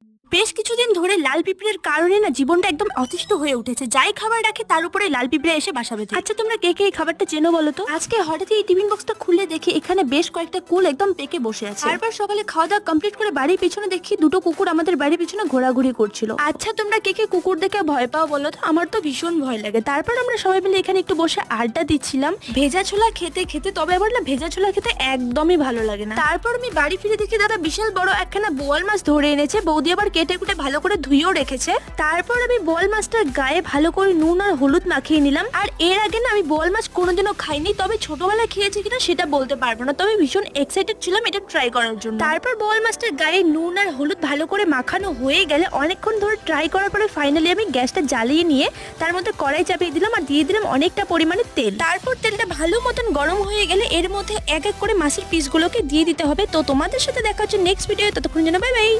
Thank you. বেশ কিছুদিন ধরে লাল পিঁপড়ের কারণে না জীবনটা একদম অতিষ্ঠ হয়ে উঠেছে। যাই খাবার রাখে তার উপরে লাল পিঁপড়ে এসে বাসা বেঁধে। আচ্ছা তোমরা কে কে এই খাবারটা চেনো বলো তো? আজকে হঠাৎ এই টিফিন বক্সটা খুলে দেখি এখানে বেশ কয়েকটা কুল একদম পেকে বসে আছে। তারপর সকালে খাওয়া দাওয়া কমপ্লিট করে বাড়ির পিছনে দেখি দুটো কুকুর আমাদের বাড়ির পিছনে ঘোরাঘুরি করছিল। আচ্ছা তোমরা কে কে কুকুর দেখে ভয় পাও বলো তো? আমার তো ভীষণ ভয় লাগে। তারপর আমরা সবাই মিলে এখানে একটু বসে আড্ডা দিচ্ছিলাম। ভেজা ছোলা খেতে খেতে তবে আবার না ভেজা ছোলা খেতে একদমই ভালো লাগে না। তারপর আমি বাড়ি ফিরে দেখি দাদা বিশাল বড় একখানা বোয়াল মাছ ধরে এনেছে। বৌদি আবার কেটে কুটে ভালো করে ধুয়েও রেখেছে। তারপর আমি বোয়াল মাছটার গায়ে ভালো করে নুন আর হলুদ মাখিয়ে নিলাম। আর এর আগে না আমি বোয়াল মাছ কোনোদিনও খাইনি, তবে ছোটবেলায় খেয়েছি কিনা সেটা বলতে পারব না। তবে ভীষণ এক্সাইটেড ছিলাম এটা ট্রাই করার জন্য। তারপর বোয়াল মাছটার গায়ে নুন আর হলুদ ভালো করে মাখানো হয়ে গেলে অনেকক্ষণ ধরে ট্রাই করার পরে ফাইনালি আমি গ্যাসটা জ্বালিয়ে নিয়ে তার মধ্যে কড়াই চাপিয়ে দিলাম আর দিয়ে দিলাম অনেকটা পরিমাণে তেল। তারপর তেলটা ভালো মতন গরম হয়ে গেলে এর মধ্যে এক এক করে মাছের পিসগুলোকে দিয়ে দিতে হবে। তো তোমাদের সাথে দেখা হচ্ছে নেক্সট ভিডিও ততক্ষণ যেন বাই বাই